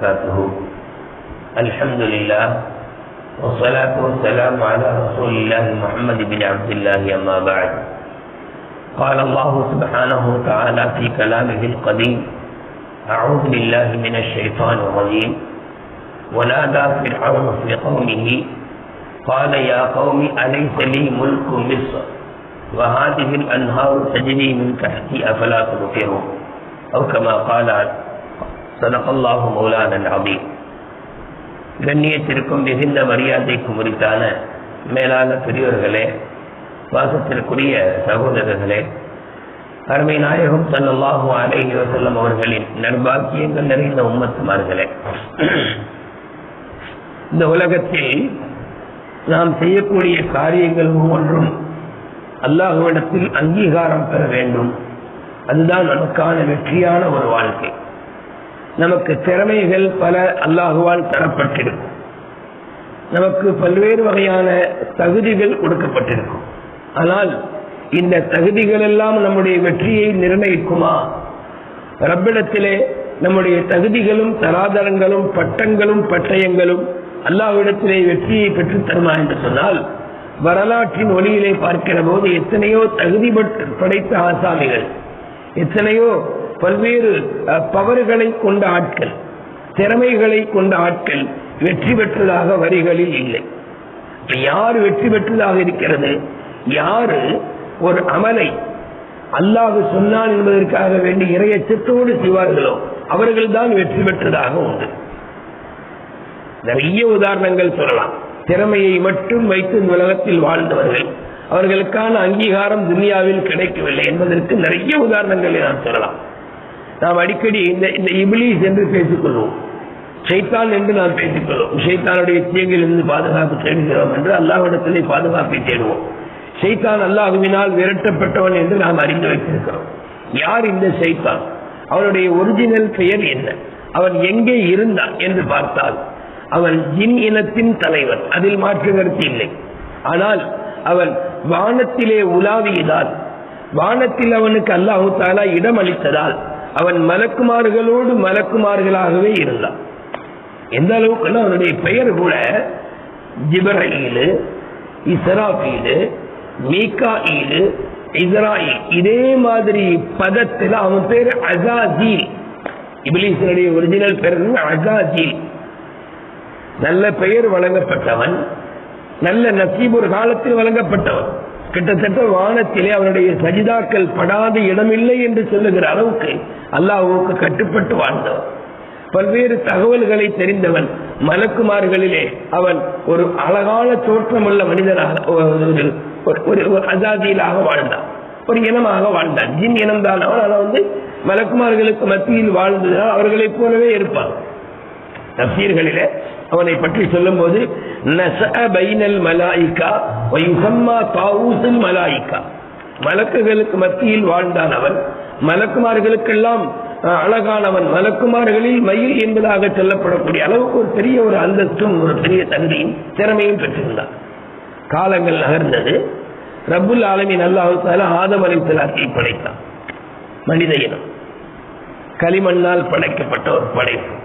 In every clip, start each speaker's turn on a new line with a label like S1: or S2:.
S1: وبركاته. الحمد لله والصلاة والسلام على رسول الله محمد بن عبد الله أما بعد. قال الله سبحانه وتعالى في كلامه القديم أعوذ بالله من الشيطان الرجيم. ونادى فرعون في قومه قال يا قوم أليس لي ملك مصر؟ وهذه الأنهار تجري من تحتي أفلا تبصرون؟ أو كما قال சதகல்லாஹு மௌலான அபீம் கண்ணியத்திற்கும் மிகுந்த மரியாதைக்கும் உரித்தான மேலான பெரியோர்களே வாசத்திற்குரிய சகோதரர்களே அருமை நாயகம் சல்லாஹு அலேஹி வசல்லம் அவர்களின் நர்பாக்கியங்கள் நிறைந்த உம்மத்துமார்களே. இந்த உலகத்தில் நாம் செய்யக்கூடிய காரியங்கள் ஒவ்வொன்றும் அல்லாஹுவிடத்தில் அங்கீகாரம் பெற வேண்டும். அதுதான் நமக்கான வெற்றியான ஒரு வாழ்க்கை. நமக்கு திறமைகள் பல அல்லாஹுவால் தரப்பட்டிருக்கும். நமக்கு பல்வேறு வகையான தகுதிகள் கொடுக்கப்பட்டிருக்கும். ஆனால் இந்த தகுதிகள் எல்லாம் நம்முடைய வெற்றியை நிர்ணயிக்குமா? ரப்பிடத்திலே நம்முடைய தகுதிகளும் தராதரங்களும் பட்டங்களும் பட்டயங்களும் அல்லாஹ்விடத்திலே வெற்றியை பெற்றுத் தருமா என்று சொன்னால் வரலாற்றின் ஒளியிலே பார்க்கிற போது எத்தனையோ தகுதி படைத்த ஆசாமிகள் எத்தனையோ பல்வேறு பவர்களை கொண்ட ஆட்கள் திறமைகளை கொண்ட ஆட்கள் வெற்றி பெற்றதாக வரிகளில் இல்லை. யார் வெற்றி பெற்றதாக இருக்கிறது? யாரு ஒரு அமலை அல்லாஹு சொன்னான் என்பதற்காக வேண்டி இறையச்சத்தோடு செய்வார்களோ அவர்கள் தான் வெற்றி பெற்றதாக உண்டு. நிறைய உதாரணங்கள் சொல்லலாம். திறமையை மட்டும் வைத்து இந்த உலகத்தில் வாழ்ந்தவர்கள் அவர்களுக்கான அங்கீகாரம் துனியாவில் கிடைக்கவில்லை என்பதற்கு நிறைய உதாரணங்களை நான் சொல்லலாம். நாம் அடிக்கடி இந்த இந்த இபிலிஸ் என்று பேசிக்கொள்வோம். ஷைத்தான் என்று நாம் பேசிக்கொள்வோம். ஷைத்தானுடைய தீங்கிலிருந்து பாதுகாப்பு தேடுகிறோம் என்று அல்லாஹிடத்திலே பாதுகாப்பை தேடுவோம். ஷைத்தான் அல்லாஹுவினால் விரட்டப்பட்டவன் என்று நாம் அறிந்து வைத்திருக்கிறோம். யார் இந்த ஷைத்தான் அவனுடைய ஒரிஜினல் பெயர் என்ன? அவன் எங்கே இருந்தான் என்று பார்த்தால் அவன் ஜின் இனத்தின் தலைவன். அதில் மாற்று கருத்து இல்லை. ஆனால் அவன் வானத்திலே உலாவியதால் வானத்தில் அவனுக்கு அல்லாஹு தாலா இடம் அளித்ததால் அவன் மலக்குமார்களோடு மலக்குமார்களாகவே இருந்தான். எந்த அளவுக்கு அவனுடைய பெயர் கூட ஜிபரீலு இசராபீலு மீகா ஈலு இஸ்ராயில். இதே மாதிரி பதத்தில் அவன் பேர் அசாஜீல். இபிலீசனுடைய ஒரிஜினல் பேர் அசாஜீல். நல்ல பெயர் வழங்கப்பட்டவன் நல்ல நசீப் ஒரு காலத்தில் வழங்கப்பட்டவன். கிட்டத்தட்ட வானத்திலே அவனுடைய சஜிதாக்கள் படாத இடமில்லை என்று சொல்லுகிற அளவுக்கு அல்லாஹுக்கு கட்டுப்பட்டு வாழ்ந்தவன். பல்வேறு தகவல்களை தெரிந்தவன் மலக்குமார்களிலே அவன் ஒரு அழகான தோற்றமுள்ள மனிதனாக ஒரு அசாதியிலாக வாழ்ந்தான். ஒரு இனமாக வாழ்ந்தான். ஜின் இனம் தான் அவன் ஆனால் வந்து மலக்குமார்களுக்கு மத்தியில் வாழ்ந்ததால் அவர்களைப் போலவே இருப்பான். தப்சீர்களிலே அவனை பற்றி சொல்லும் போது மலாயிக்கா மலக்குகளுக்கு மத்தியில் வாழ்ந்தான் அவன். மலக்குமார்களுக்கெல்லாம் அழகானவன். மலக்குமார்களில் மயில் என்பதாக சொல்லப்படக்கூடிய அளவுக்கு ஒரு பெரிய ஒரு அந்தஸ்தும் ஒரு பெரிய தந்தையும் திறமையும் பெற்றிருந்தான். காலங்கள் நகர்ந்தது. ரபுல் ஆலமின் அல்லாஹால ஆதம் அலிசலாத்தை படைத்தான். மனித இனம் களிமண்ணால் படைக்கப்பட்ட ஒரு படைப்பு.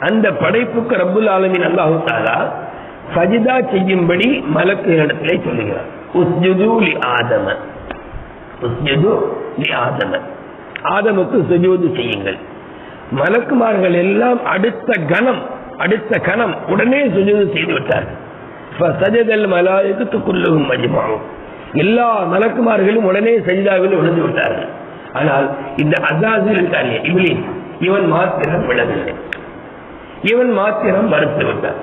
S1: அந்த படைப்புக்கு ரப்புல் ஆலமின் அல்லாஹு தாலா சஜிதா செய்யும்படி மலக்கு இடத்திலே சொல்லுகிறார். உஸ்ஜுதூலி ஆதம. ஆதம. ஆதமுக்கு சுஜூது செய்யுங்கள். மலக்குமார்கள் எல்லாம் அடுத்த கணம் அடுத்த கணம் உடனே சுஜூது செய்து விட்டார்கள். சஜதல் மலாயத்துக்குள்ளும் மஜிமாவும் எல்லா மலக்குமார்களும் உடனே சஜிதாவில் விழுந்து விட்டார்கள். ஆனால் இந்த அசாசில் இவளி இவன் மாத்திரம் விழவில்லை இவன் மாத்திரம் மறுத்து விட்டான்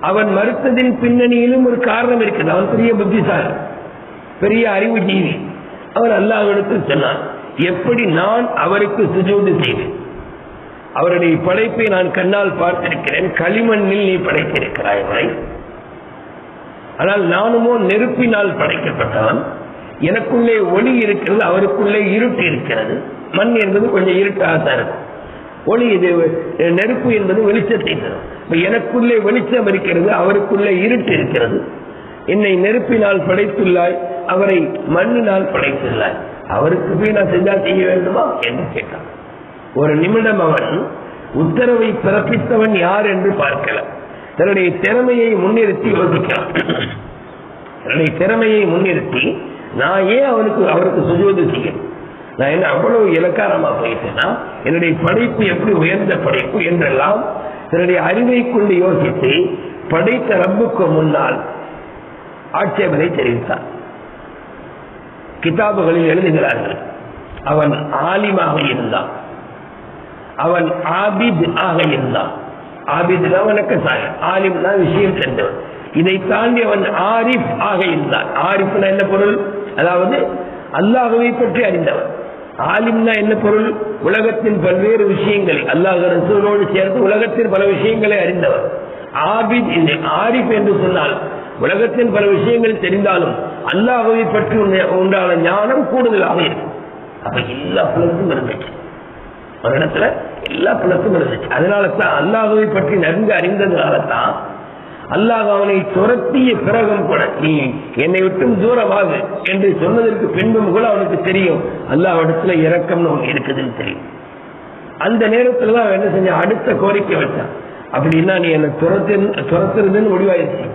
S1: அவன் மறுத்ததின் பின்னணியிலும் ஒரு காரணம் இருக்குது அவன் பெரிய புத்திசாலி பெரிய அறிவு ஜீவி அவன் அல்லாஹிடத்தில் சொன்னான் எப்படி நான் அவருக்கு சுஜூது செய்தேன் அவருடைய படைப்பை நான் கண்ணால் பார்த்திருக்கிறேன். களிமண்ணில் நீ படைத்திருக்கிறாய் அவரை. ஆனால் நானுமோ நெருப்பினால் படைக்கப்பட்டவன். எனக்குள்ளே ஒளி இருக்கிறது அவருக்குள்ளே இருட்டு இருக்கிறது. மண் என்பது கொஞ்சம் இருட்டாகத்தான் இருக்கும். ஒளி இது நெருப்பு என்பது வெளிச்சத்தை தரும். எனக்குள்ளே வெளிச்சம் இருக்கிறது அவருக்குள்ளே இருட்டு இருக்கிறது. என்னை நெருப்பினால் படைத்துள்ளாய் அவரை மண்ணினால் படைத்துள்ளாய். அவருக்கு போய் நான் செஞ்சா செய்ய வேண்டுமா? என்று கேட்டான். ஒரு நிமிடம் அவன் உத்தரவை பிறப்பித்தவன் யார் என்று பார்க்கலாம் தன்னுடைய திறமையை முன்னிறுத்தி யோசிக்கிறான். தன்னுடைய திறமையை முன்னிறுத்தி நான் ஏன் அவனுக்கு அவருக்கு சுஜோதி செய்யணும் நான் என்ன அவ்வளவு இலக்காரமா போயிட்டேன்னா என்னுடைய படைப்பு எப்படி உயர்ந்த படைப்பு என்றெல்லாம் என்னுடைய அறிவை கொண்டு யோசித்து படைத்த ரப்புக்கு முன்னால் ஆட்சேபனை தெரிவித்தார். கிதாபுகளில் எழுதுகிறார்கள் அவன் ஆலிமாக இருந்தான். அவன் ஆபித் ஆக இருந்தான். ஆபித் தான் வணக்க ஆலிம் தான் விஷயம் சென்றவன். இதை தாண்டி அவன் ஆரிஃப் ஆக இருந்தான். ஆரிஃப்னா என்ன பொருள்? அதாவது அல்லாஹுவை பற்றி அறிந்தவன். ஆலிம்னா என்ன பொருள்? உலகத்தின் பல்வேறு விஷயங்களை. அல்லாஹ் ரசூலோடு சேர்ந்து உலகத்தின் பல விஷயங்களை அறிந்தவர். ஆபித் இல்லை ஆரிப் என்று சொன்னால் உலகத்தின் பல விஷயங்கள் தெரிந்தாலும் அல்லாஹை பற்றி உண்டான ஞானம் கூடுதலாக இருக்கும். அப்ப எல்லா பிளஸும் இருந்துச்சு. ஒரு இடத்துல எல்லா பிளஸும் இருந்துச்சு. அதனால தான் அல்லாஹை பற்றி நன்கு அறிந்ததுனால தான் அல்லாஹ் அவனை துரத்திய பிறகும் கூட நீ என்னை விட்டும் தூரமாகு என்று சொன்னதற்கு பின்பும் கூட அவனுக்கு தெரியும். அல்லாஹ் இடத்துல இரக்கம்னு ஒன்று இருக்குதுன்னு தெரியும். அந்த நேரத்துல தான் அவன் என்ன செஞ்ச அடுத்த கோரிக்கை வச்சான். அப்படின்னா நீ என்னை துரத்து துரத்துறதுன்னு முடிவாயிருச்சு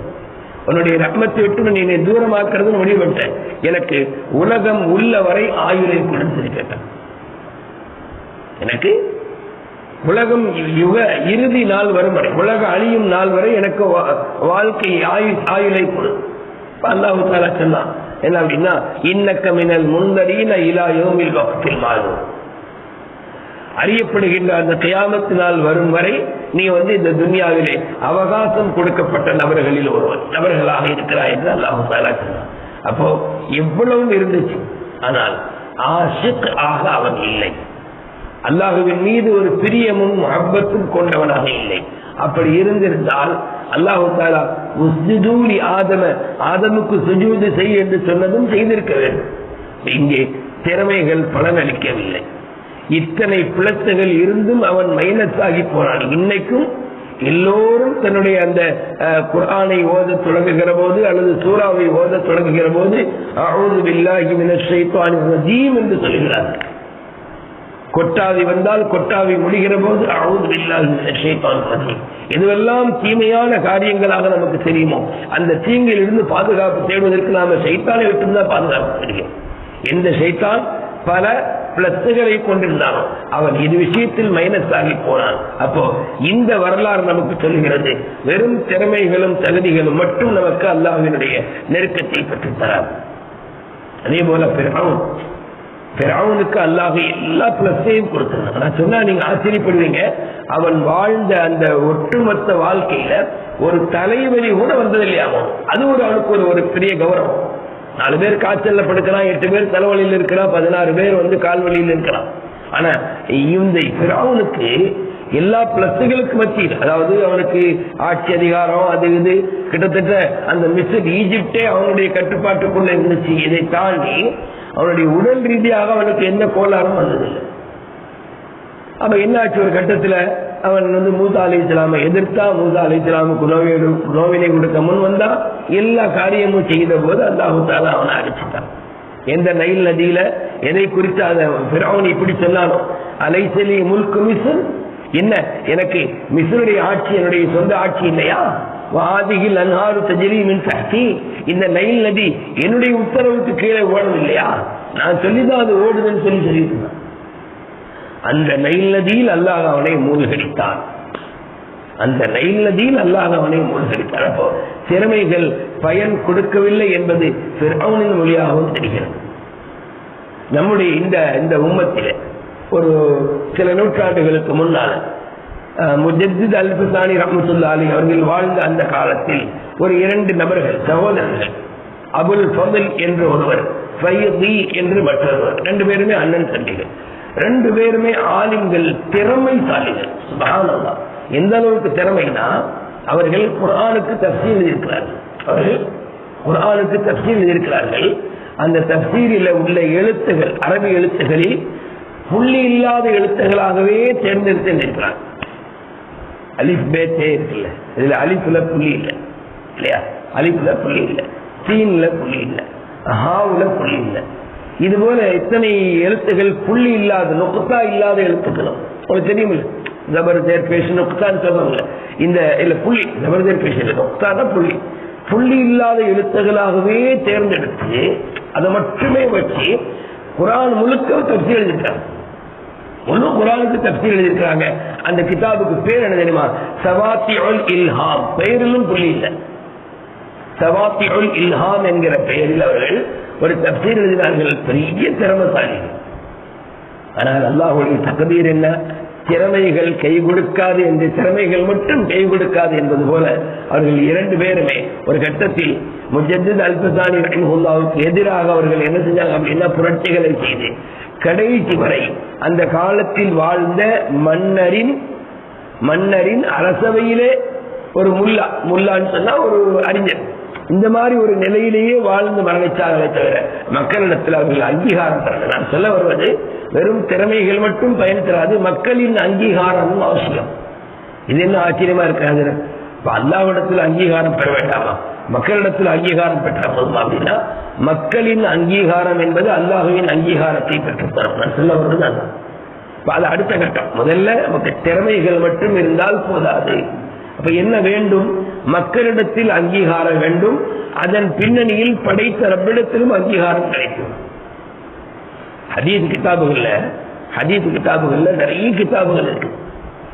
S1: உன்னுடைய ரத்மத்தை விட்டு நீ என்னை தூரமாக்குறதுன்னு முடிவு எனக்கு உலகம் உள்ள வரை ஆயுளை கொடுத்து கேட்டான் எனக்கு உலகம் யுக இறுதி நாள் வரும் வரை உலக அழியும் நாள் வரை எனக்கு வா- வாழ்க்கை ஆயு ஆயுளை கொடு. அல்லாஹு தாலா சொன்னான் என்ன அப்படின்னா இன்னக்க மினல் முந்தரீன இலா யோமில் வக்தில் மாறும் அறியப்படுகின்ற அந்த கியாமத்து நாள் வரும் வரை நீ வந்து இந்த துன்யாவிலே அவகாசம் கொடுக்கப்பட்ட நபர்களில் ஒருவர் நபர்களாக இருக்கிறாய் என்று அல்லாஹு தாலா சொன்னான். அப்போ எவ்வளவும் இருந்துச்சு ஆனால் ஆஷிக் ஆக அவன் இல்லை. அல்லாஹுவின் மீது ஒரு பிரியமும் மஹப்பத்தும் கொண்டவனாக இல்லை. அப்படி இருந்திருந்தால் அல்லாஹு தாலா ஆதம ஆதமுக்கு சுஜூது செய் என்று சொன்னதும் செய்திருக்க வேண்டும். இங்கே திறமைகள் பலனளிக்கவில்லை இத்தனை பிளத்துகள் இருந்தும் அவன் மைனஸ் ஆகி போனான் இன்னைக்கும் எல்லோரும் தன்னுடைய அந்த அஹ், ஓத தொடங்குகிற போது அல்லது சூறாவை ஓத தொடங்குகிற போது அவுது வில்லாகி என்று சொல்கிறார்கள். கொட்டாவி வந்தால் கொட்டாவி முடிகிற போது அவுது இதுவெல்லாம் தீமையான காரியங்களாக நமக்கு தெரியுமோ? அந்த தீங்கில் இருந்து பாதுகாப்பு தேடுவதற்கு நாம சைத்தானை விட்டுதான் பாதுகாப்பு தெரியும் எந்த சைத்தான் பல பிளத்துகளை கொண்டிருந்தானோ அவன் இது விஷயத்தில் மைனஸ் ஆகி போனான். அப்போ இந்த வரலாறு நமக்கு சொல்கிறது வெறும் திறமைகளும் தகுதிகளும் மட்டும் நமக்கு அல்லாஹினுடைய நெருக்கத்தை பெற்றுத்தரான் அதே போல பிறவும் பிறவுனுக்கு அல்லாஹ் எல்லா பிளஸையும் கொடுத்திருந்தான் நான் சொன்னா நீங்க ஆச்சரியப்படுவீங்க. அவன் வாழ்ந்த அந்த ஒட்டுமொத்த வாழ்க்கையில ஒரு தலைவலி கூட வந்தது இல்லையா அவன் அது ஒரு அவனுக்கு ஒரு ஒரு பெரிய கௌரவம். நாலு பேர் காய்ச்சல்ல படுக்கலாம் எட்டு பேர் தலைவலியில் இருக்கிறான் பதினாறு பேர் வந்து கால்வழியில் இருக்கிறான் ஆனா இந்த பிறவுனுக்கு எல்லா பிளஸுகளுக்கு மத்தியில் அதாவது அவனுக்கு ஆட்சி அதிகாரம் அது இது கிட்டத்தட்ட அந்த மிஸ்டர் ஈஜிப்டே அவனுடைய கட்டுப்பாட்டுக்குள்ள இருந்துச்சு. இதை தாண்டி அவனுடைய உடல் ரீதியாக அவனுக்கு எந்த கோளாறும் வந்ததில்லை. அப்ப என்னாச்சு ஒரு கட்டத்துல? அவன் வந்து மூசா அலி இஸ்லாமை எதிர்த்தா மூசா அலி இஸ்லாமுக்கு நோவினை நோவினை கொடுக்க முன் வந்தா எல்லா காரியமும் செய்த போது அந்த தாலா அவனை அடிச்சுட்டான். எந்த நைல் நதியில எதை குறித்து அதை பிறவன் இப்படி சொன்னாலும் அலைசலி முல்கு மிசு என்ன எனக்கு மிசுனுடைய ஆட்சி என்னுடைய சொந்த ஆட்சி இல்லையா? வாதிகில் அன்ஹாரு தஜிரி சக்தி இந்த நைல் நதி என்னுடைய உத்தரவுக்கு கீழே ஓடும் இல்லையா நான் சொல்லிதான் அது ஓடுதுன்னு சொல்லி சொல்லிட்டு அந்த நைல் நதியில் அல்லாஹ் அவனை மூழ்கடித்தான். அந்த நைல் நதியில் அல்லாஹ் அவனை மூழ்கடித்தான் அப்போ திறமைகள் பயன் கொடுக்கவில்லை என்பது பிறவனின் மொழியாகவும் தெரிகிறது. நம்முடைய இந்த இந்த உம்மத்தில ஒரு சில நூற்றாண்டுகளுக்கு முன்னால் முஜத்தித் அல்பசானி ரஹமத்துல்லா அலி அவர்கள் வாழ்ந்த அந்த காலத்தில் ஒரு இரண்டு நபர்கள் சகோதரர்கள். அபுல் ஃபதில் என்று ஒருவர் ஃபையதி என்று மற்றொருவர். ரெண்டு பேருமே அண்ணன் தம்பிகள். ரெண்டு பேருமே ஆலிம்கள் திறமைசாலிகள். சுபஹானல்லாஹ். எந்த அளவுக்கு திறமைனா அவர்கள் குரானுக்கு தப்சீல் இருக்கிறார்கள். அவர்கள் குரானுக்கு தப்சீல் இருக்கிறார்கள். அந்த தப்சீரில் உள்ள எழுத்துகள் அரபி எழுத்துகளில் புள்ளி இல்லாத எழுத்துகளாகவே தேர்ந்தெடுத்திருக்கிறார் அலிஃப் அலிப் தே இருக்குல்ல இதுல அலிப்புல புள்ளி இல்லை. இல்லையா? அலிப்புல புள்ளி இல்லை. சீன்ல புள்ளி இல்லை. ஹாவுல புள்ளி இல்லை. இது போல எத்தனை எழுத்துகள் புள்ளி இல்லாத நொக்கத்தா இல்லாத எழுத்துக்களும். உங்களுக்கு தெரியுமில்ல? ஜபர்தேர் பேஷன் நுக்தான் சொல்லுவாங்க இந்த இல்ல புள்ளி. ஜபர்தேர் பேஷன் நுக்தான் புள்ளி. புள்ளி இல்லாத எழுத்துகளாகவே தேர்ந்தெடுத்து அதை மட்டுமே வச்சு குரான் முழுக்க தப்சீர் எழுதிட்டாங்க. முழு குரானுக்கு தப்சீர் எழுதியிருக்கிறாங்க. அந்த கிதாபுக்கு பேர் என்ன தெரியுமா? சவாத்தி இல்ஹாம். பெயரிலும் புள்ளி இல்லை. சவாத்தி இல்ஹாம் என்கிற பெயரில் அவர்கள் ஒரு தப்சீர் எழுதினார்கள். பெரிய திறமசாலிகள் ஆனால் அல்லாஹுடைய தகதீர் என்ன? திறமைகள் கை கொடுக்காது என்று திறமைகள் மட்டும் கை கொடுக்காது என்பது போல அவர்கள் இரண்டு பேருமே ஒரு கட்டத்தில் முஜத்தித் அல்பசானி ரஹிமுல்லாவுக்கு எதிராக அவர்கள் என்ன செஞ்சாங்க அப்படின்னா புரட்சிகளை செய்து கடைசி வரை. அந்த காலத்தில் வாழ்ந்த மன்னரின் மன்னரின் அரசவையிலே ஒரு முல்லா முல்லான்னு சொன்னா ஒரு அறிஞர். இந்த மாதிரி ஒரு நிலையிலேயே வாழ்ந்து மரணிச்சார்களே தவிர மக்களிடத்தில் அவர்கள் அங்கீகாரம் பெறல நான் சொல்ல வருவது வெறும் திறமைகள் மட்டும் பயன் தராது மக்களின் அங்கீகாரமும் அவசியம். இது என்ன ஆச்சரியமா இருக்காது அல்லாவிடத்தில் அங்கீகாரம் பெற வேண்டாமா? மக்களிடத்தில் அங்கீகாரம் பெற்ற போதும் அப்படின்னா மக்களின் அங்கீகாரம் என்பது அல்லாஹுவின் அங்கீகாரத்தை பெற்றுத்தரும். நான் சொல்ல வருவது அது. அடுத்த கட்டம். முதல்ல நமக்கு திறமைகள் மட்டும் இருந்தால் போதாது. அப்ப என்ன வேண்டும்? மக்களிடத்தில் அங்கீகாரம் வேண்டும். அதன் பின்னணியில் படைத்த ரப்பிடத்திலும் அங்கீகாரம் கிடைக்கும். ஹதீஸ் கிதாபுகள்ல ஹதீஸ் கிதாபுகள்ல நிறைய கிதாபுகள் இருக்கு.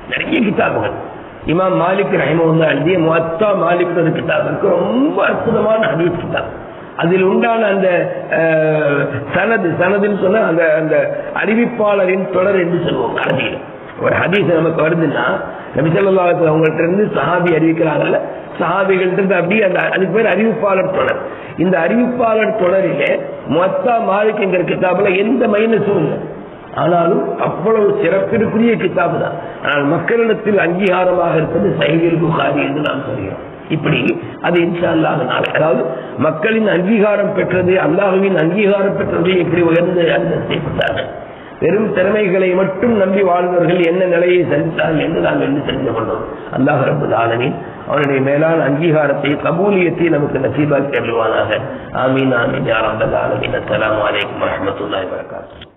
S1: நிறைய கிதாபுகள். இமாம் மாலிக் ரஹிமுல்லா எழுதிய மொத்தா மாலிக் ஒரு ரொம்ப அற்புதமான ஹதீஸ் கிதாப். அதில் உண்டான அந்த சனது சனதுன்னு சொன்னா அந்த அந்த அறிவிப்பாளரின் தொடர் என்று சொல்லுவோம் அரபியில் ஒரு ஹதீஸ் நமக்கு வருதுன்னா நபிசல்லாத்துல அவங்கள்ட்ட இருந்து சஹாபி அறிவிக்கிறாங்கல்ல சஹாபிகள்ட்ட இருந்து அப்படியே அந்த அதுக்கு பேர் அறிவிப்பாளர் தொடர். இந்த அறிவிப்பாளர் தொடரிலே மொத்தா மாலிக் என்கிற கிதாபுல எந்த மைனஸும் இல்லை. ஆனாலும் அவ்வளவு சிறப்பிற்குரிய கிதாபு தான். ஆனால் மக்களிடத்தில் அங்கீகாரமாக இருப்பது சைகில் புகாரி என்று நாம் சொல்கிறோம். இப்படி அது இன்ஷா அல்லாஹ் நாளை. அதாவது மக்களின் அங்கீகாரம் பெற்றது அல்லாஹுவின் அங்கீகாரம் பெற்றது எப்படி உயர்ந்த அந்தஸ்தை பெற்றார்கள் வெறும் திறமைகளை மட்டும் நம்பி வாழ்ந்தவர்கள் என்ன நிலையை சந்தித்தார்கள் என்று நாம் என்று தெரிந்து கொண்டோம். அல்லாஹ் ரபுல் ஆலமீன் அவனுடைய மேலான அங்கீகாரத்தை கபூலியத்தை நமக்கு நசீபாக்கி அருள்வானாக. ஆமீன் ஆமீன். யார் அந்த அஸ்லாம் வலைக்கம் வரமத்துல்லாய் வரகாத்து